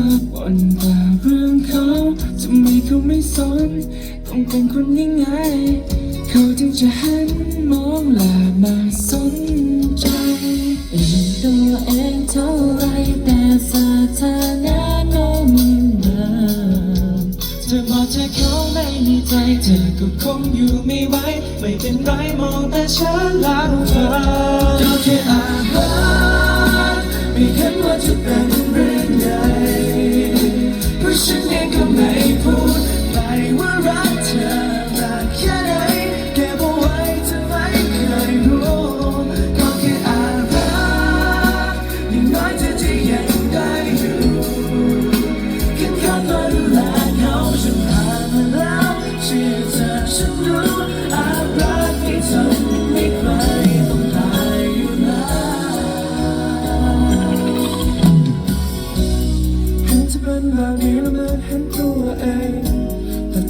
อบ่นแต่เรื่องเขาทำไมเขาไม่สน ต้องเป็นคนยังไง เขาจึงจะหันมองและมาสนใจเป็นตัวเองเท่าไรแต่สถานะก็เหมือนเดิมเธอบอกเธอเขาไม่มีใจ เธอก็คงอยู่ไม่ไหวไม่เป็นไรมองแต่ฉันแล้วเธอก็แค่อาภัพไม่เห็นว่าจะเป็นเร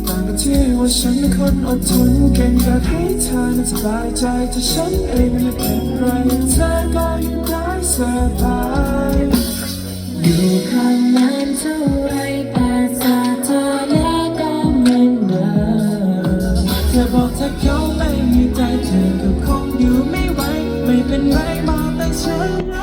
ต่างกันที่ว่าฉันเป็นคนอดทนเก่งอยากให้เธอนั้นสบายใจถ้าฉันเองไม่เป็นไรเธอก็ยังได้สบายอยู่ข้าง ธอบอกถ้าเขาไม่มีใจเธอก็คงอยู่ไม่ไหว ไม่เป็นไรมองแต่ฉัน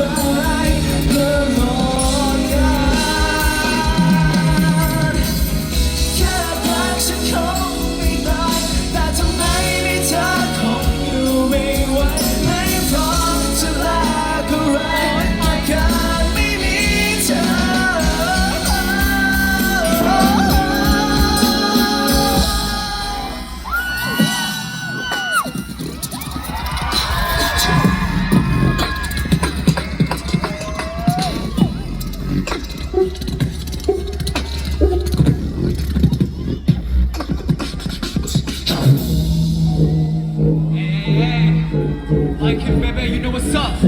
เ Like it, baby, you know what's up. เ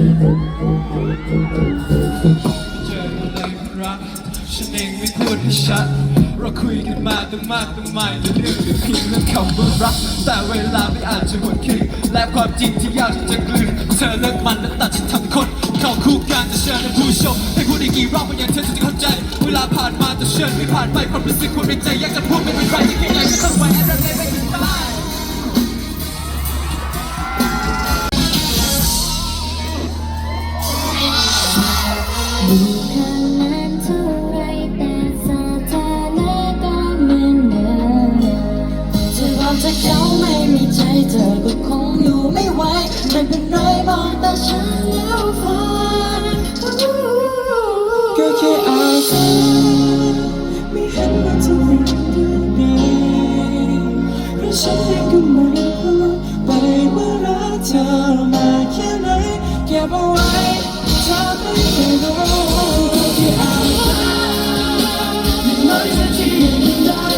จอกันเลยรักฉันเองไม่พูดให้ชัด เราคุยกันมาตั้งมากตั้งม่เรื่องเรื่องเพียงเรื่องคำว่ารัก แต่เวลาไม่อาจจะหมดคืนและความจริงที่ยากที่จะกลืนเธอเลิกมันและตัดฉันทั้งคน เข้าคู่กันแต่เชิญเป็นผู้ชมให้พูดอีกกี่รอบก็ยังเธอจะเข้าใจ เวลาผ่านมาแต่เชิญไม่ผ่านไปความรู้สึกคนในใจอยากจะพูดไม่เป็นไรที่ยังไงก็ต้องไว้ให้เราได้ไม่ กแต่ฉันแล้วฟังก็แค่อาสาไม่เห็นว่าจะเป็นเรื่องดีเพราะฉันเองก็ไม่พูดไปว่ารักเธอมาแค่ไหนเก็บเอาไว้เธอไม่เคยรู้ก็แค่อาสาอย่างน้อยเธอที่ยัง